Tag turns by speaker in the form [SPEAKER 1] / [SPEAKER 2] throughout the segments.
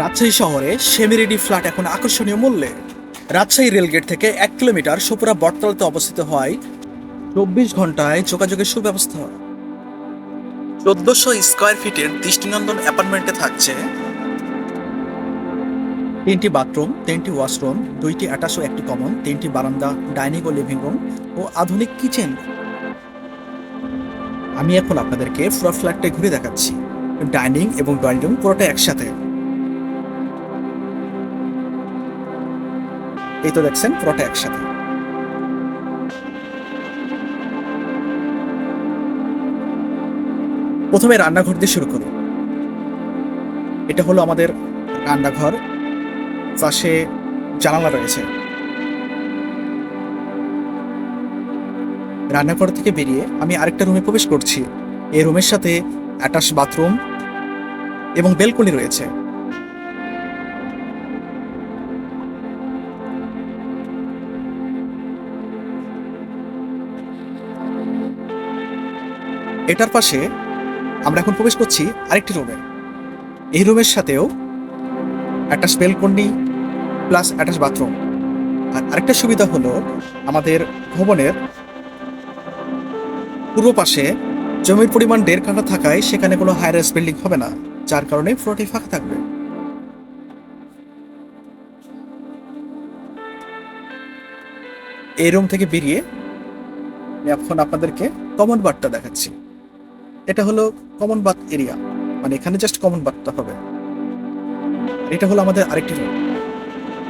[SPEAKER 1] রাজশাহী শহরে সেমিরেডি ফ্ল্যাট এখন আকর্ষণীয় মূল্যে। রাজশাহী রেলগেট থেকে এক কিলোমিটার সোপুরা বটতলাতে অবস্থিত হয় চব্বিশ ঘন্টায় যোগাযোগের সুব্যবস্থা। চোদ্দশো স্কোয়ার ফিটের দৃষ্টিনন্দন অ্যাপার্টমেন্টে থাকছে তিনটি বাথরুম, তিনটি ওয়াশরুম, দুইটি অ্যাটাচ ও একটি কমন, তিনটি বারান্দা, ডাইনিং ও লিভিং রুম ও আধুনিক কিচেন। আমি এখন আপনাদেরকে পুরো ফ্ল্যাটটা ঘুরে দেখাচ্ছি। ডাইনিং এবং ড্রয়িং রুম পুরোটা একসাথে। এই তো দেখছেন পুরোটা একসাথে। প্রথমে রান্নাঘর দিয়ে শুরু করি। এটা হলো আমাদের রান্নাঘর। পাশে জানালা রয়েছে। রান্নাঘর থেকে বেরিয়ে আমি আরেকটা রুমে প্রবেশ করছি। এই রুমের সাথে অ্যাটাচ বাথরুম এবং বেলকনি রয়েছে। এটার পাশে আমরা এখন প্রবেশ করছি আরেকটি রুমে। এই রুমের সাথেও একটা বেলকনি প্লাস অ্যাটাচ বাথরুম আর আরেকটা সুবিধা হলো আমাদের ভবনের পূর্ব পাশে জমির পরিমাণ দেড় কাঠা থাকায় সেখানে কোনো হাই রাইস বিল্ডিং হবে না, যার কারণে ফ্লোরটি ফাঁকা থাকবে। এই রুম থেকে বেরিয়ে এখন আপনাদেরকে কমন বাথটা দেখাচ্ছি। এটা হলো কমন বাথ এরিয়া মানে এখানে জাস্ট কমন বাথটা হবে। এটা হলো আমাদের আরেকটি রুম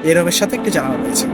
[SPEAKER 1] এই রুমের সাথে একটি জানালা রয়েছে।